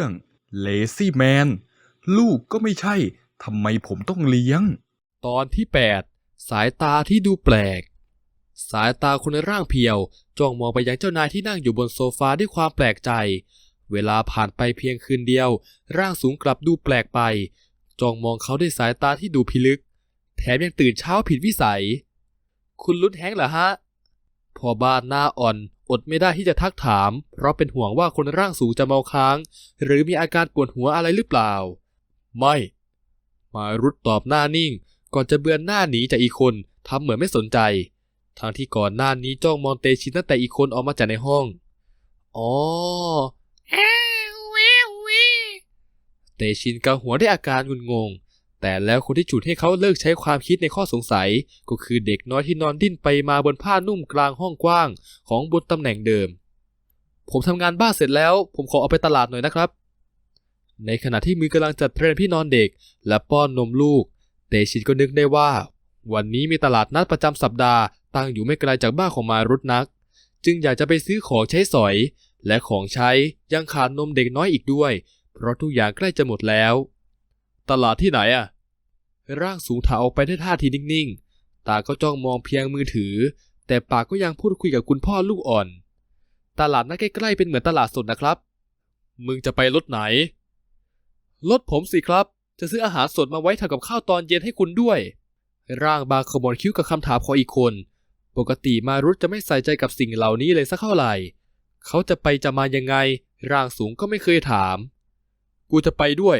รื่อง Lazy Man ลูกก็ไม่ใช่ทำไมผมต้องเลี้ยง ตอนที่ 8 สายตาที่ดูแปลก สายตาคนในร่างเพียวจ้องมองไปยังเจ้านายที่นั่งอยู่บนโซฟาด้วยความแปลกใจ เวลาผ่านไปเพียงคืนเดียว ร่างสูงกลับดูแปลกไป จ้องมองเขาด้วยสายตาที่ดูพิลึก แถมยังตื่นเช้าผิดวิสัย คุณลุ้นแฮงเหรอฮะ พอบ้านหน้าอ่อน อดไม่ได้ที่จะทักถาม เพราะเป็นห่วงว่าคนร่างสูงจะเมาค้าง หรือมีอาการปวดหัวอะไรหรือเปล่า ไม่ มารุดตอบหน้านิ่ง ก่อนจะเบือนหน้าหนีจากอีกคนทำเหมือนไม่สนใจทางที่ก่อนหน้านี้จ้องมองเตชินตั้งแต่อีกคนออกมาจากในห้อง อ๋อเตชินกาหัวด้วยอาการงุนงง แต่แล้วคนที่ฉุดให้เขาเลิกใช้ความคิดในข้อสงสัย ก็คือเด็กน้อยที่นอนดิ้นไปมาบนผ้านุ่มกลางห้องกว้าง ของบนตำแหน่งเดิม ผมทำงานบ้านเสร็จแล้ว ผมขอเอาไปตลาดหน่อยนะครับ ในขณะที่มือกำลังจัดเทรนพี่นอนเด็ก และป้อนนมลูก เตชินก็นึกได้ว่า วันนี้มีตลาดนัดประจำสัปดาห์ตั้งอยู่ไม่ไกลจากบ้านของมารุตนัก จึงอยากจะไปซื้อของใช้สอย และของใช้ยังขาดนมเด็กน้อยอีกด้วย เพราะทุกอย่างใกล้จะหมดแล้ว ตลาดที่ไหนอะ ร่างสูงถาออกไปด้วยท่าทีนิ่งๆ ตาก็จ้องมองเพียงมือถือ แต่ปากก็ยังพูดคุยกับคุณพ่อลูกอ่อน ตลาดนัดใกล้ๆเป็นเหมือนตลาดสดนะครับ มึงจะไปรถไหน รถผมสิครับ จะซื้ออาหารสดมาไว้ทำกับข้าวตอนเย็นให้คุณด้วย ร่างบางขมวดคิ้วกับคำถามของอีกคน ปกติมารุตจะไม่ใส่ใจกับสิ่งเหล่านี้เลยสักเท่าไหร่ เขาจะไปจะมายังไง ร่างสูงก็ไม่เคยถาม กูจะไปด้วย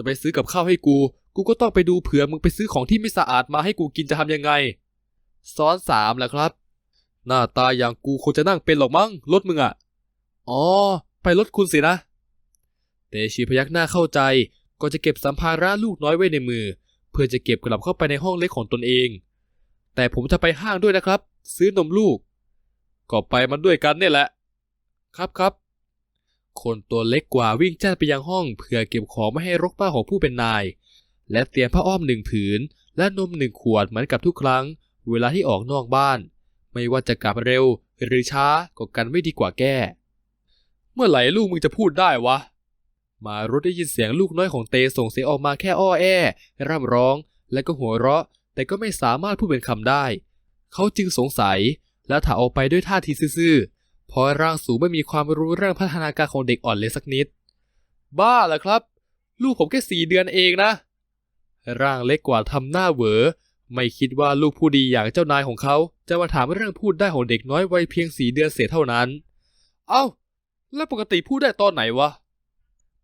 จะไปซื้อกับข้าวให้กู กูก็ต้องไปดูเผื่อมึงไปซื้อของที่ไม่สะอาดมาให้กูกินจะทำยังไง ซ้อนสามแหละครับ หน้าตาอย่างกูคงจะนั่งเป็นหรอกมั้งรถมึงอะอ๋อ ไปรถคุณสินะ เตชิพยักหน้าเข้าใจ ก็จะเก็บสัมภาระลูกน้อยไว้ในมือ เพื่อจะเก็บกลับเข้าไปในห้องเล็กของตนเอง แต่ผมจะไปห้างด้วยนะครับ ซื้อนมลูก ก็ไปมันด้วยกันเนี่ยแหละ ครับครับ คนตัวเล็กกว่าวิ่งแจ้นไปยังห้องเพื่อเก็บของไม่ให้รกป้าของผู้เป็นนาย และเตรียมผ้าอ้อมหนึ่งผืน และนมหนึ่งขวดเหมือนกับทุกครั้ง เวลาที่ออกนอกบ้าน ไม่ว่าจะกลับเร็ว หรือช้าก็กันไม่ดีกว่าแก้ เมื่อไหร่ลูกมึงจะพูดได้วะ มารุดได้ยินเสียงลูกน้อยของเตส่งเสียงออกมาแค่อ้อแอร่ำร้อง และก็หัวเราะ แต่ก็ไม่สามารถพูดเป็นคำได้ เขาจึงสงสัยและถาออกไปด้วยท่าทีซื่อ เพราะร่างสูงไม่มีความรู้เรื่องพัฒนาการของเด็กอ่อนเลยสักนิด บ้าเหรอครับ ลูกผมแค่สี่เดือนเองนะ ร่างเล็กกว่าทำหน้าเหวอ ไม่คิดว่าลูกผู้ดีอย่างเจ้านายของเขา จะมาถามเรื่องพูดได้ของเด็กน้อยวัยเพียงสี่เดือนเศษเท่านั้น เอ้า แล้วปกติพูดได้ตอนไหนวะ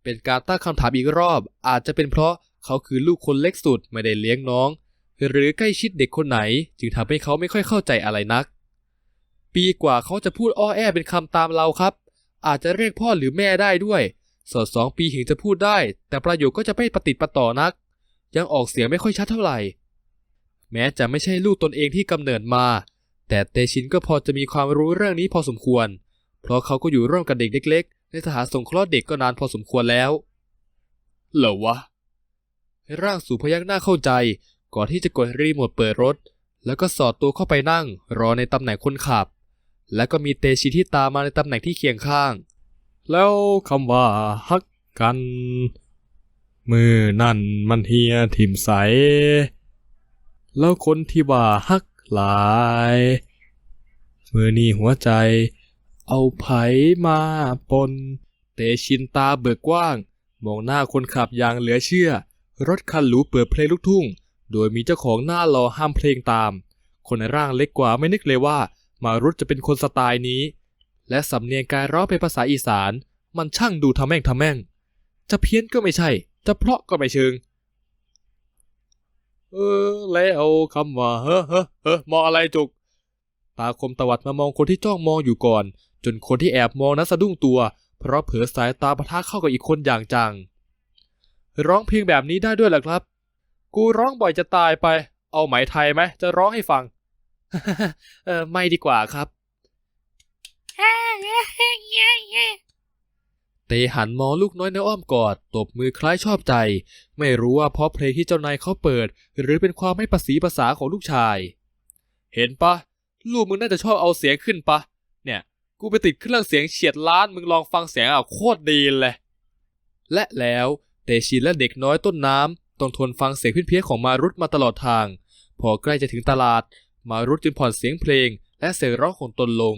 เป็นการตั้งคำถามอีกรอบ อาจจะเป็นเพราะเขาคือลูกคนเล็กสุดไม่ได้เลี้ยงน้อง หรือใกล้ชิดเด็กคนไหน จึงทำให้เขาไม่ค่อยเข้าใจอะไรนัก ปีกว่าเขาจะพูดอ้อแอเป็นคำตามเราครับ อาจจะเรียกพ่อหรือแม่ได้ด้วย สอดสองปีถึงจะพูดได้ แต่ประโยคก็จะไม่ปฏิดประต่อนัก ยังออกเสียงไม่ค่อยชัดเท่าไหร่ แม้จะไม่ใช่ลูกตนเองที่กำเนิดมา แต่เตชินก็พอจะมีความรู้เรื่องนี้พอสมควร เพราะเขาก็อยู่ร่วมกับเด็กเล็ก ๆ ในสถานสงเคราะห์เด็กก็นานพอสมควรแล้ว เหรอวะร่างสูงพยักหน้าเข้าใจ ก่อนที่จะกดรีโมทเปิดรถ แล้วก็สอดตัวเข้าไปนั่ง รอในตำแหน่งคนขับ แล้วก็มีเตชินที่ตามมาในตำแหน่งที่เคียงข้าง แล้วคำว่าฮักกัน มือนั่นมันเฮียถิ่มใส แล้วคนที่ว่าฮักหลาย มือนี่หัวใจ เอาไผมาปน เตชินตาเบิกกว้าง มองหน้าคนขับอย่างเหลือเชื่อ รถคันหรูเปิดเพลงลูกทุ่ง โดยมีเจ้าของหน้ารอห้ามเพลงตาม คนในร่างเล็กกว่าไม่นึกเลยว่า มารุตจะเป็นคนสไตล์นี้ และสำเนียงการร้องเป็นภาษาอีสาน มันช่างดูทำแม่งทำแม่ง จะเพี้ยนก็ไม่ใช่ จะเพราะก็ไม่เชิง เออ แล้วคำว่า เฮ้อเฮ้อเฮ้อมองอะไรจุก ตาคมตวัดมามองคนที่จ้องมองอยู่ก่อน จนคนที่แอบมองนั้นสะดุ้งตัว เพราะเผลอสายตาปะทะเข้ากับอีกคนอย่างจัง ร้องเพลงแบบนี้ได้ด้วยเหรอครับ กูร้องบ่อยจะตายไป เอาไหมไทยไหมจะร้องให้ฟัง เออไม่ดีกว่าครับ เตหันมองลูกน้อยในอ้อมกอด ตบมือคล้ายชอบใจ ไม่รู้ว่าเพราะเพลงที่เจ้านายเขาเปิด หรือเป็นความไม่ประสีภาษาของลูกชาย เห็นปะ ลูกมึงน่าจะชอบเอาเสียงขึ้นปะ เนี่ย กูไปติดเครื่องเสียงเฉียดล้านมึงลองฟังเสียงอะโคตรดีเลย และแล้วเตชินและเด็กน้อยต้นน้ำต้องทนฟังเสียงเพี้ยนๆของมารุตมาตลอดทาง พอใกล้จะถึงตลาด มารุตจึงผ่อนเสียงเพลง และเสียงร้องของตนลง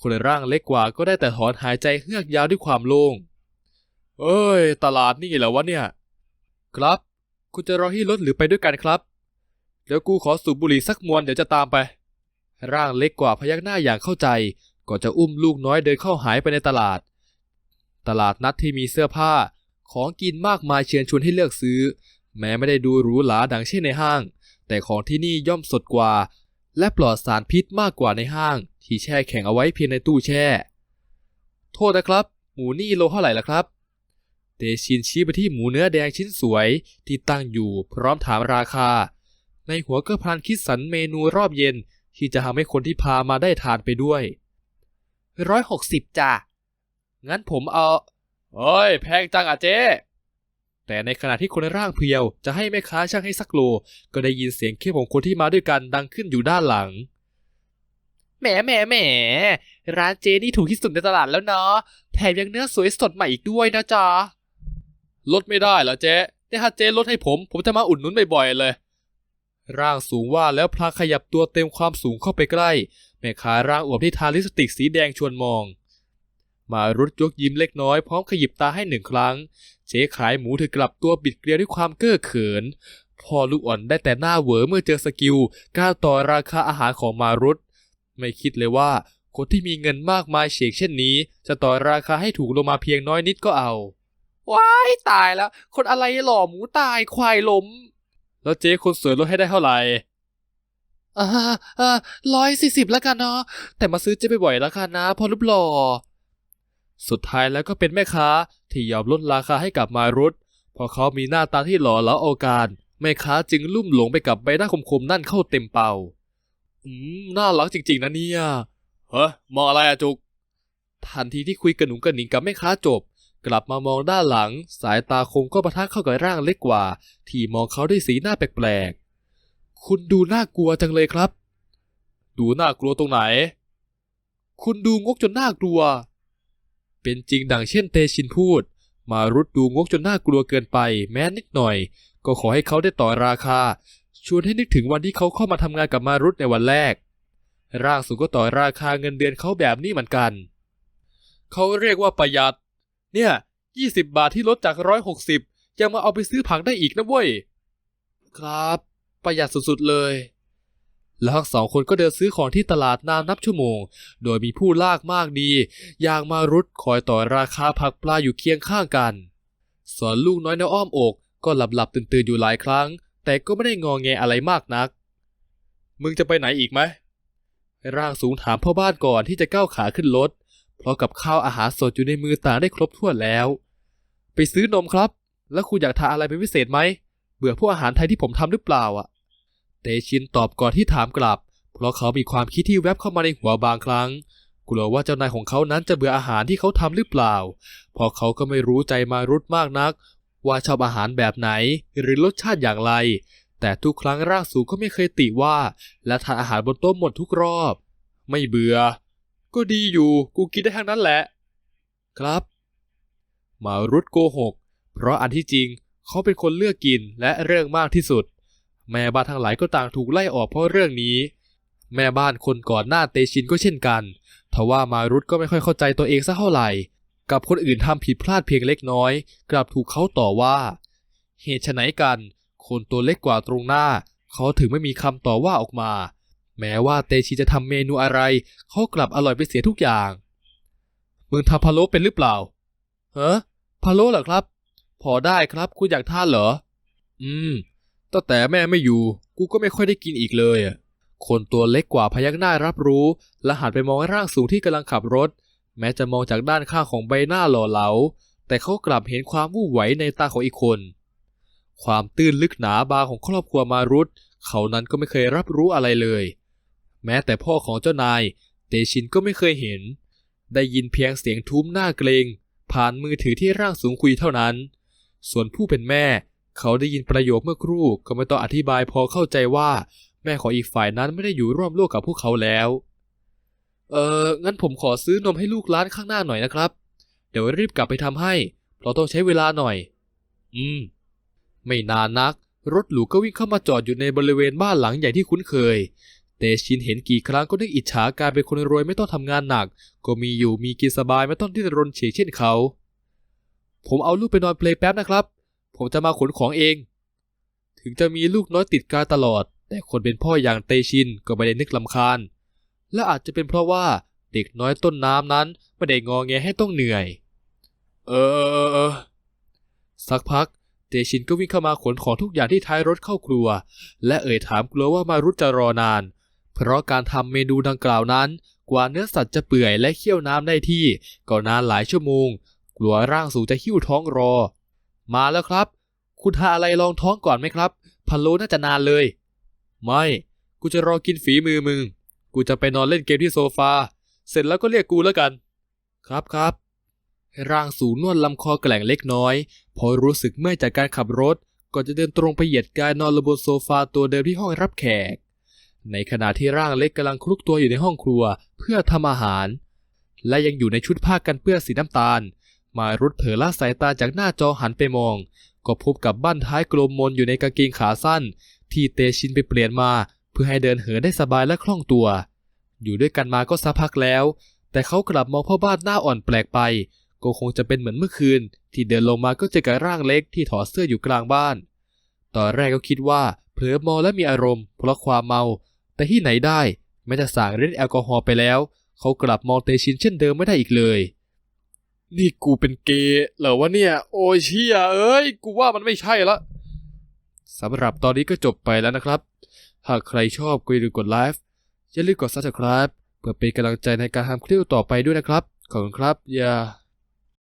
คนร่างเล็กกว่าก็ได้แต่ถอนหายใจเฮือกยาวด้วยความโล่ง เอ้ย ตลาดนี่เหรอวะเนี่ย ครับ คุณจะรอที่รถหรือไปด้วยกันครับ เดี๋ยวกูขอสูบบุหรี่สักมวนเดี๋ยวจะตามไป ร่างเล็กกว่าพยักหน้าอย่างเข้าใจ ก่อนจะอุ้มลูกน้อยเดินเข้าหายไปในตลาด ตลาดนัดที่มีเสื้อผ้า ของกินมากมายเชิญชวนให้เลือกซื้อ แม้ไม่ได้ดูหรูหราดังเช่นในห้าง แต่ของที่นี่ย่อมสดกว่า และปลอดสารพิษมากกว่าในห้าง ที่แช่แข็งเอาไว้เพียงในตู้แช่ โทษนะครับ หมูนี่โลเท่าไหร่ล่ะครับ เตชินชี้ไปที่หมูเนื้อแดงชิ้นสวยที่ตั้งอยู่พร้อมถามราคา ในหัวก็พลันคิดสรรเมนูรอบเย็นที่จะทำให้คนที่พามาได้ทานไปด้วยร้อยหกสิบจ้ะ งั้นผมเอา เอ้ย แพงจังอะเจ๊ แต่ในขณะที่คนร่างเพรียว จะให้แม่ค้าช่างให้สักโล ก็ได้ยินเสียงเข้มของคนที่มาด้วยกันดังขึ้นอยู่ด้านหลัง แหมแหมแหมร้านเจนี่ถูกที่สุดในตลาดแล้วเนาะ แถมยังเนื้อสวยสดใหม่อีกด้วยนะจ๊ะ ลดไม่ได้เหรอเจ๊เนี่ยถ้าเจ๊ลดให้ผม ผมจะมาอุดหนุนบ่อยๆเลย ร่างสูงว่าแล้วพลางขยับตัวเต็มความสูงเข้าไปใกล้ แม่ค้าร่างอวบที่ทาลิปสติกสีแดงชวนมอง มารุดยกยิ้มเล็กน้อยพร้อมขยิบตาให้หนึ่งครั้ง เจ๊ขายหมูเธอกลับตัวบิดเกลียวด้วยความเก้อเขิน พอลูกอ่อนได้แต่หน้าเหวอเมื่อเจอสกิลการต่อราคาอาหารของมารุดไม่คิดเลยว่าคนที่มีเงินมากมายเฉกเช่นนี้ จะต่อราคาให้ถูกลงมาเพียงน้อยนิดก็เอาว้ายตายแล้ว คนอะไรหล่อหมูตายควายล้ม แล้วเจ๊คนสวยลดให้ได้เท่าไหร่อ่าอ่าร้อยสี่สิบแล้วกันเนาะแต่มาซื้อเจ๊บ่อยๆแล้วกันนะพอรูปหล่อ สุดท้ายแล้วก็เป็นแม่ค้าที่ยอมลดราคาให้กับมารุตเพราะเขามีหน้าตาที่หล่อเหลาเอการแม่ค้าจึงลุ่มหลงไปกับใบหน้าคมๆนั่นเข้าเต็มเป่า อืมน่ารักจริง ๆ นะเนี่ย เฮ้ยมองอะไรอะจุก ทันทีที่คุยกระหนุงกระหนิงกับแม่ค้าจบ กลับมามองด้านหลัง สายตาคงก็ประทะเข้ากับร่างเล็กกว่า ที่มองเขาด้วยสีหน้าแปลกๆ คุณดูน่ากลัวจังเลยครับ ดูน่ากลัวตรงไหน คุณดูงกจนน่ากลัว เป็นจริงดังเช่นเตชินพูด มารุดดูงกจนน่ากลัวเกินไป แม้นิดหน่อย ก็ขอให้เขาได้ต่อราคา ชวนให้นึกถึงวันที่เขาเข้ามาทำงานกับมารุดในวันแรก ร่างสูงก็ต่อราคาเงินเดือนเขาแบบนี้เหมือนกัน เขาเรียกว่าประหยัด เนี่ยยี่สิบบาทที่ลดจากร้อยหกสิบยังมาเอาไปซื้อผักได้อีกนะเว้ย ครับ ประหยัดสุดๆเลย แล้วทั้งสองคนก็เดินซื้อของที่ตลาดนานนับชั่วโมง โดยมีผู้ลากมากดี อย่างมารุดคอยต่อราคาผักปลาอยู่เคียงข้างกันส่วนลูกน้อยในอ้อมอก ก็หลับหลับตื่นตื่นๆอยู่หลายครั้ง แต่ก็ไม่ได้งอแงอะไรมากนัก มึงจะไปไหนอีกไหม ร่างสูงถามพ่อบ้านก่อนที่จะก้าวขาขึ้นรถ เพราะกับข้าวอาหารสดอยู่ในมือต่างได้ครบถ้วนแล้ว ไปซื้อนมครับ แล้วคุณอยากทานอะไรเป็นพิเศษไหม เบื่อพวกอาหารไทยที่ผมทำหรือเปล่าอะ เตชินตอบก่อนที่ถามกลับ เพราะเขามีความคิดที่แวบเข้ามาในหัวบางครั้ง กลัวว่าเจ้านายของเขานั้นจะเบื่ออาหารที่เขาทำหรือเปล่า เพราะเขาก็ไม่รู้ใจมารุดมากนัก ว่าชอบอาหารแบบไหนหรือรสชาติอย่างไร แต่ทุกครั้งร่างสูงก็ไม่เคยติว่า และทานอาหารบนโต๊ะหมดทุกรอบ ไม่เบื่อ ก็ดีอยู่กูกินได้ทั้งนั้นแหละ ครับ มารุดโกหก เพราะอันที่จริงเขาเป็นคนเลือกกินและเรื่องมากที่สุด แม่บ้านทั้งหลายก็ต่างถูกไล่ออกเพราะเรื่องนี้ แม่บ้านคนก่อนหน้าเตชินก็เช่นกันทว่ามารุตก็ไม่ค่อยเข้าใจตัวเองสักเท่าไหร่ กับคนอื่นทำผิดพลาดเพียงเล็กน้อย กลับถูกเขาต่อว่า เหตุไฉนกัน คนตัวเล็กกว่าตรงหน้า เขาถึงไม่มีคำต่อว่าออกมา แม้ว่าเตชินจะทำเมนูอะไร เขากลับอร่อยไปเสียทุกอย่างมึงทำพะโล้เป็นหรือเปล่าเฮ้พะโล้เหรอครับ พอได้ครับคุณอยากทานเหรอ อืม ตั้งแต่แม่ไม่อยู่ กูก็ไม่ค่อยได้กินอีกเลยอะคนตัวเล็กกว่าพยักหน้ารับรู้ และหันไปมองร่างสูงที่กำลังขับรถ แม้จะมองจากด้านข้างของใบหน้าหล่อเหลา แต่เขากลับเห็นความวู่ไหวในตาของอีกคน ความตื้นลึกหนาบางของครอบครัวมารุตเขานั้นก็ไม่เคยรับรู้อะไรเลย แม้แต่พ่อของเจ้านาย เตชินก็ไม่เคยเห็น ได้ยินเพียงเสียงทุ้มหน้าเกรงผ่านมือถือที่ร่างสูงคุยเท่านั้น ส่วนผู้เป็นแม่ เขาได้ยินประโยคเมื่อครู่ก็ไม่ต้องอธิบายพอเข้าใจว่า แม่ของอีกฝ่ายนั้นไม่ได้อยู่ร่วมโลกกับพวกเขาแล้ว เอองั้นผมขอซื้อนมให้ลูกร้านข้างหน้าหน่อยนะครับ เดี๋ยวรีบกลับไปทำให้ เพราะต้องใช้เวลาหน่อย อืม ไม่นานนัก รถหรูก็วิ่งเข้ามาจอดอยู่ในบริเวณบ้านหลังใหญ่ที่คุ้นเคยเตชินเห็นกี่ครั้งก็นึกอิจฉาการเป็นคนรวยไม่ต้องทำงานหนัก ก็มีอยู่มีกินสบายไม่ต้องดิ้นรนเฉกเช่นเขา ผมเอาลูกไปนอนเพลย์แป๊บนะครับ ผมจะมาขนของเอง ถึงจะมีลูกน้อยติดกาตลอด แต่คนเป็นพ่ออย่างเตชินก็ไม่ได้นึกลำคาญ และอาจจะเป็นเพราะว่าเด็กน้อยต้นน้ำนั้นไม่ได้งอแงให้ต้องเหนื่อย เออเออออออสักพักเตชินก็วิ่งเข้ามาขนของทุกอย่างที่ท้ายรถเข้าครัว และเอ่ยถามกลัวว่ามารุจะรอนาน เพราะการทำเมนูดังกล่าวนั้น กว่าเนื้อสัตว์จะเปื่อยและเคี่ยวน้ำได้ที่ ก็นานหลายชั่วโมง กลัวร่างสูงจะหิ้วท้องรอ มาแล้วครับ คุณหาอะไรรองท้องก่อนไหมครับพะโล้น่าจะนานเลย ไม่ กูจะรอกินฝีมือมึง กูจะไปนอนเล่นเกมที่โซฟา เสร็จแล้วก็เรียกกูแล้วกัน ครับครับ ร่างสูงนวดลำคอแกล่งเล็กน้อย พอรู้สึกเมื่อยจากการขับรถก็จะเดินตรงไปเหยียดกายนอนลงบนโซฟาตัวเดิมที่ห้องรับแขก ในขณะที่ร่างเล็กกำลังคลุกตัวอยู่ในห้องครัวเพื่อทำอาหาร และยังอยู่ในชุดผ้ากันเปื้อนสีน้ำตาล มารุดเผลอละสายตาจากหน้าจอหันไปมอง ก็พบกับบั้นท้ายกลมมนอยู่ในกางเกงขาสั้น ที่เตชินไปเปลี่ยนมา เพื่อให้เดินเหินได้สบายและคล่องตัว อยู่ด้วยกันมาก็สักพักแล้ว แต่เขากลับมองพ่อบ้านหน้าอ่อนแปลกไป ก็คงจะเป็นเหมือนเมื่อคืน ที่เดินลงมาก็เจอกับร่างเล็กที่ถอดเสื้ออยู่กลางบ้าน ตอนแรกก็คิดว่าเผลอมองและมีอารมณ์ เพราะความเมา แต่ที่ไหนได้แม้จะสั่งฤทธิ์แอลกอฮอล์ไปแล้ว เขากลับมองเตชินเช่นเดิมไม่ได้อีกเลย นี่กูเป็นเกย์เหรอวะเนี่ย โอ้ยเชี่ยเอ้ย กูว่ามันไม่ใช่ละสำหรับตอนนี้ก็จบไปแล้วนะครับ หากใครชอบก็อย่าลืมกดไลค์อย่าลืมกด subscribe เพื่อเป็นกำลังใจในการทำคลิปต่อไปด้วยนะครับ ขอบคุณครับ อย่า